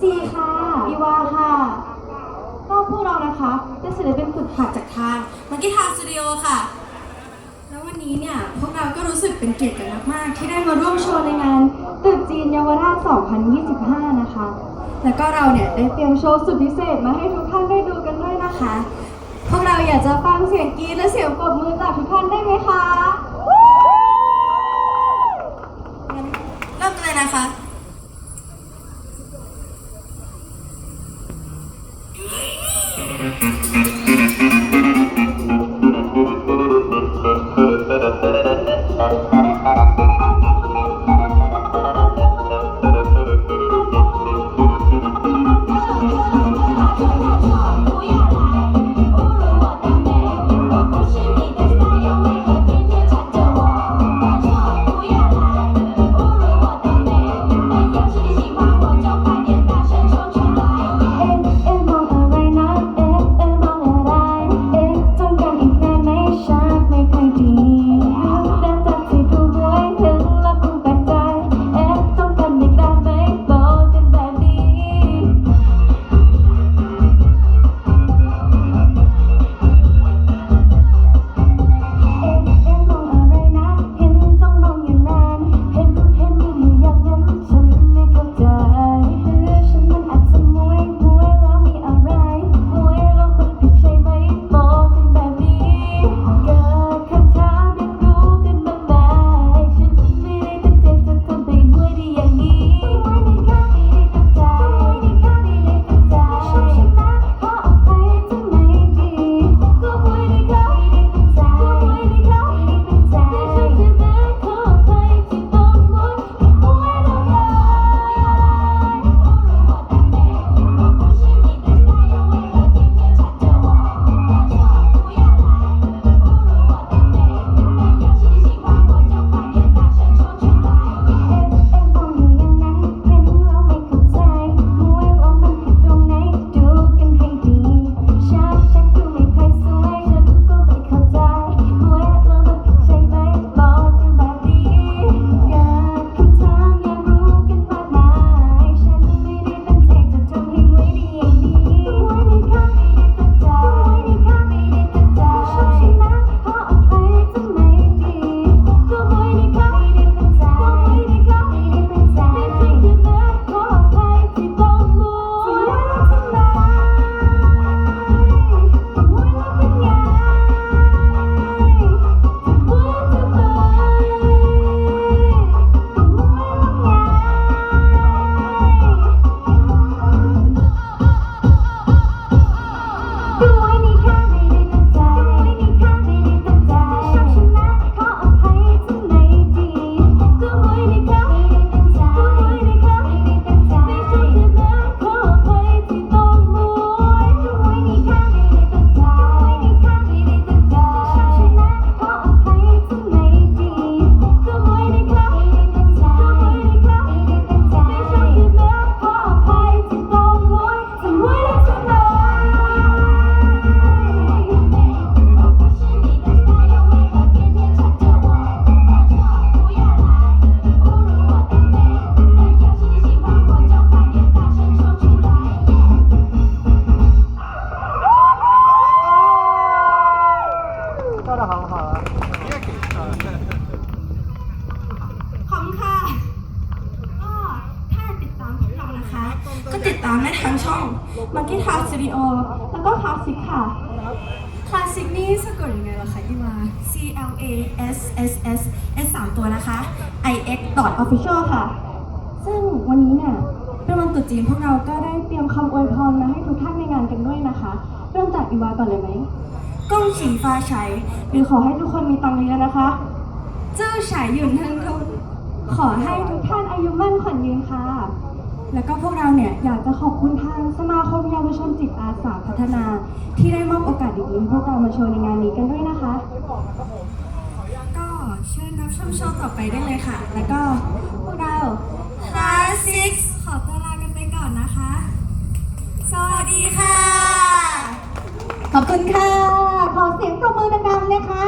ซีค่ะอีวาค่ะก็พวกเรานะคะเป็นศิลปินฝึกหัดจากทางมังกี้ทาสตูดิโอค่ะ แล้ววันนี้เนี่ย พวกเราก็รู้สึกเป็นเกียรติกันมาก ๆ ที่ได้มาร่วมโชว์ในงานตรุษจีนเยาวราช 2025 นะคะ แล้วก็เราเนี่ย ได้เตรียมโชว์สุดพิเศษมาให้ทุกท่านได้ดูกันด้วยนะคะ พวกเราอยากจะฟังเสียงกรี๊ดและเสียงปรบมือจากทุกท่านได้ไหมคะเริ่มกันเลยนะคะ ก็ติดตามได้ทางช่อง Monkey t a s Studio แล้วก็ Classic ค่ะ Classic นี่สะกดยังไงล่ะคะอีวา C L A S S S S สามตัวนะคะ I X dot official ค่ะ ซึ่งวันนี้เนี่ยเป็นวันตรุษจีนพวกเราก็ได้เตรียมคำอวยพรมาให้ทุกท่านในงานกันด้วยนะคะ เริ่มจากอีวาก่อนเลยไหมก้องฉีฟ้าใช้หรือขอให้ทุกคนมีตังค์เยอะนะคะ เจ้าฉายหยุ่นเทิงทุนขอให้ทุกท่านอายุมั่นขวัญยืนค่ะ แล้วก็พวกเราเนี่ยอยากจะขอบคุณทางสมาคมเยาวชนจิตอาสาพัฒนา ที่ได้มอบโอกาสดีๆให้พวกเรามาโชว์ในงานนี้กันด้วยนะคะ ก็เชิญรับชมโชว์ต่อไปได้เลยค่ะ แล้วก็พวกเรา Classic ขอตัวลากันไปก่อนนะคะ สวัสดีค่ะ ขอบคุณค่ะ ขอเสียงปรบมือดังๆนะคะให้กับ